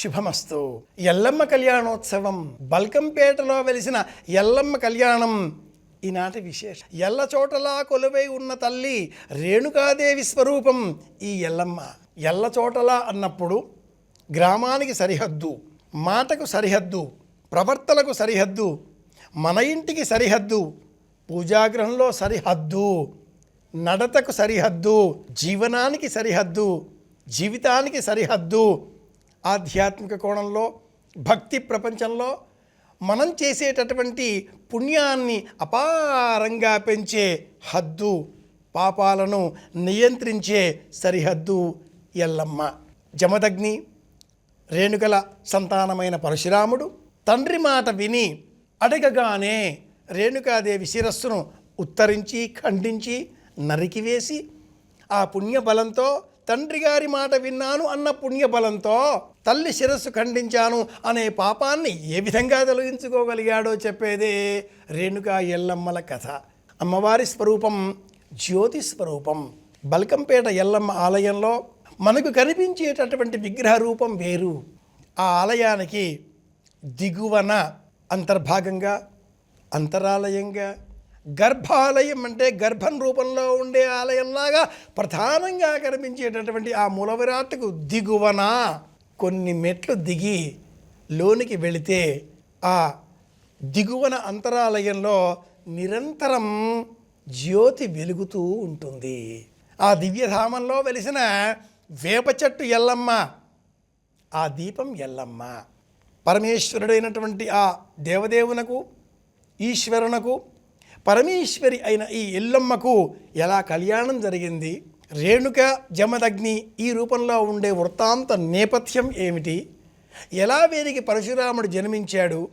శుభమస్తు. ఎల్లమ్మ కళ్యాణోత్సవం. బల్కంపేటలో వెలిసిన ఎల్లమ్మ కళ్యాణం ఈనాటి విశేషం. ఎల్ల చోటలా కొలువై ఉన్న తల్లి రేణుకాదేవి స్వరూపం ఈ ఎల్లమ్మ. ఎల్ల చోటలా అన్నప్పుడు గ్రామానికి సరిహద్దు మాటకు సరిహద్దు ప్రవర్తనకు సరిహద్దు మన ఇంటికి సరిహద్దు పూజాగ్రహంలో సరిహద్దు నడతకు సరిహద్దు జీవనానికి సరిహద్దు జీవితానికి సరిహద్దు ఆధ్యాత్మిక కోణంలో భక్తి ప్రపంచంలో మనం చేసేటటువంటి పుణ్యాన్ని అపారంగా పెంచే హద్దు పాపాలను నియంత్రించే సరిహద్దు ఎల్లమ్మ. జమదగ్ని రేణుకల సంతానమైన పరశురాముడు తండ్రి మాట విని అడగగానే రేణుకాదేవి శిరస్సును ఉత్తరించి ఖండించి నరికివేసి ఆ పుణ్యబలంతో తండ్రి గారి మాట విన్నాను అన్న పుణ్యబలంతో తల్లి శిరస్సు ఖండించాను అనే పాపాన్ని ఏ విధంగా తొలగించుకోగలిగాడో చెప్పేదే రేణుకా ఎల్లమ్మల కథ. అమ్మవారి స్వరూపం జ్యోతి స్వరూపం. బల్కంపేట ఎల్లమ్మ ఆలయంలో మనకు కనిపించేటటువంటి విగ్రహ రూపం వేరు. ఆ ఆలయానికి దిగువన అంతర్భాగంగా అంతరాలయంగా గర్భాలయం అంటే గర్భం రూపంలో ఉండే ఆలయంలాగా ప్రధానంగా కనిపించేటటువంటి ఆ మూల విరాట్కు దిగువన కొన్ని మెట్లు దిగి లోనికి వెళితే ఆ దిగువన అంతరాలయంలో నిరంతరం జ్యోతి వెలుగుతూ ఉంటుంది. ఆ దివ్యధామంలో వెలిసిన వేప చెట్టు ఎల్లమ్మ ఆ దీపం ఎల్లమ్మ. పరమేశ్వరుడైనటువంటి ఆ దేవదేవునకు ఈశ్వరునకు పరమేశ్వరి అయిన ఈ ఎల్లమ్మకు ఎలా కళ్యాణం జరిగింది? రేణుక జమదగ్ని ఈ రూపంలో ఉండే వృత్తాంత నేపథ్యం ఏమిటి? ఎలా వీరికి పరశురాముడు జన్మించాడు?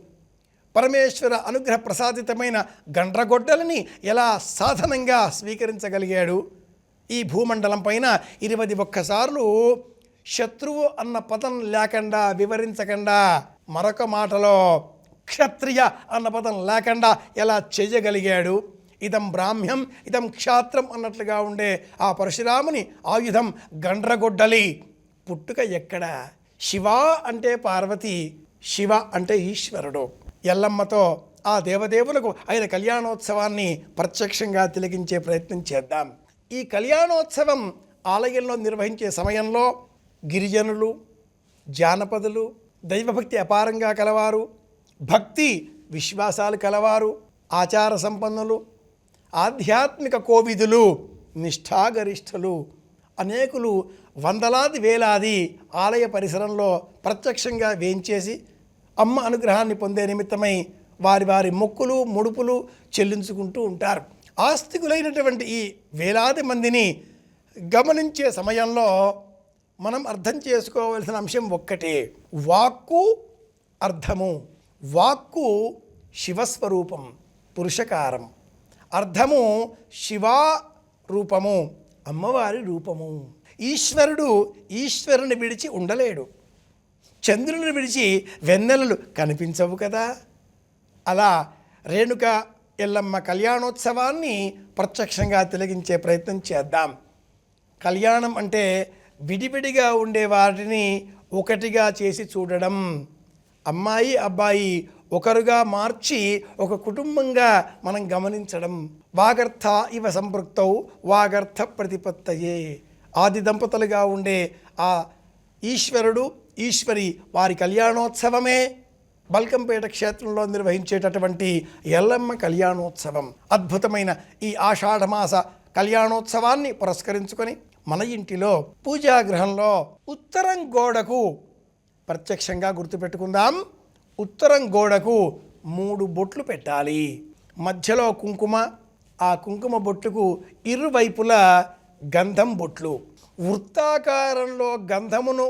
పరమేశ్వర అనుగ్రహ ప్రసాదితమైన గండ్రగొడ్డలని ఎలా సాధనంగా స్వీకరించగలిగాడు? ఈ భూమండలం పైన ఇరవై ఒక్కసార్లు శత్రువు అన్న పదం లేకుండా వివరించకుండా మరొక మాటలో క్షత్రియ అన్న పదం లేకుండా ఎలా చేయగలిగాడు? ఇదం బ్రాహ్మ్యం ఇదం క్షాత్రం అన్నట్లుగా ఉండే ఆ పరశురాముని ఆయుధం గండ్రగొడ్డలి. పుట్టుక ఎక్కడ? శివ అంటే పార్వతి శివ అంటే ఈశ్వరుడు. ఎల్లమ్మతో ఆ దేవదేవులకు ఆయన కళ్యాణోత్సవాన్ని ప్రత్యక్షంగా తిలగించే ప్రయత్నం చేద్దాం. ఈ కళ్యాణోత్సవం ఆలయంలో నిర్వహించే సమయంలో గిరిజనులు జానపదులు దైవభక్తి అపారంగా కలవారు భక్తి విశ్వాసాలు కలవారు ఆచార సంపన్నులు ఆధ్యాత్మిక కోవిదులు నిష్ఠాగరిష్ఠులు అనేకులు వందలాది వేలాది ఆలయ పరిసరంలో ప్రత్యక్షంగా వేంచేసి అమ్మ అనుగ్రహాన్ని పొందే నిమిత్తమై వారి వారి మొక్కులు ముడుపులు చెల్లించుకుంటూ ఉంటారు. ఆస్తికులైనటువంటి ఈ వేలాది మందిని గమనించే సమయంలో మనం అర్థం చేసుకోవలసిన అంశం ఒక్కటే. వాక్కు అర్థము వాక్కు శివస్వరూపం పురుషకారం. అర్థము శివా రూపము అమ్మవారి రూపము. ఈశ్వరుడు ఈశ్వరుని విడిచి ఉండలేడు. చంద్రుని విడిచి వెన్నెలలు కనిపించవు కదా. అలా రేణుక ఎల్లమ్మ కళ్యాణోత్సవాన్ని ప్రత్యక్షంగా తిలగించే ప్రయత్నం చేద్దాం. కళ్యాణం అంటే విడివిడిగా ఉండే వాటిని ఒకటిగా చేసి చూడడం. అమ్మాయి అబ్బాయి ఒకరుగా మార్చి ఒక కుటుంబంగా మనం గమనించడం. వాగర్థ ఇవ సంపృక్తౌ వాగర్థ ప్రతిపత్తయే. ఆది దంపతులుగా ఉండే ఆ ఈశ్వరుడు ఈశ్వరి వారి కళ్యాణోత్సవమే. బల్కంపేట క్షేత్రంలో నిర్వహించేటటువంటి ఎల్లమ్మ కళ్యాణోత్సవం. అద్భుతమైన ఈ ఆషాఢమాస కళ్యాణోత్సవాన్ని పురస్కరించుకొని మన ఇంటిలో పూజాగృహంలో ఉత్తరం గోడకు ప్రత్యక్షంగా గుర్తుపెట్టుకుందాం. ఉత్తరం గోడకు మూడు బొట్లు పెట్టాలి. మధ్యలో కుంకుమ ఆ కుంకుమ బొట్టుకు ఇరువైపులా గంధం బొట్లు. వృత్తాకారంలో గంధమును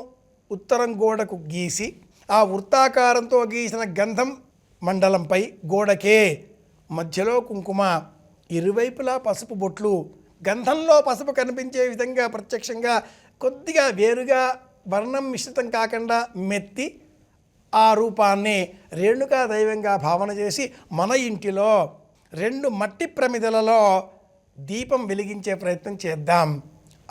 ఉత్తరం గోడకు గీసి ఆ వృత్తాకారంతో గీసిన గంధం మండలంపై గోడకే మధ్యలో కుంకుమ ఇరువైపులా పసుపు బొట్లు. గంధంలో పసుపు కనిపించే విధంగా ప్రత్యక్షంగా కొద్దిగా వేరుగా వర్ణం మిశ్రితం కాకుండా మెత్తి ఆ రూపాన్ని రేణుకా దైవంగా భావన చేసి మన ఇంటిలో రెండు మట్టి ప్రమిదలలో దీపం వెలిగించే ప్రయత్నం చేద్దాం.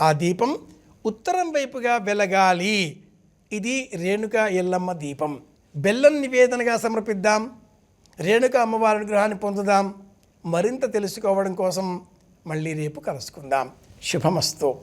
ఆ దీపం ఉత్తరం వైపుగా వెలగాలి. ఇది రేణుక ఎల్లమ్మ దీపం. బెల్లం నివేదనగా సమర్పిద్దాం. రేణుక అమ్మవారి అనుగ్రహాన్ని పొందుదాం. మరింత తెలుసుకోవడం కోసం మళ్ళీ రేపు కలుసుకుందాం. శుభమస్తు.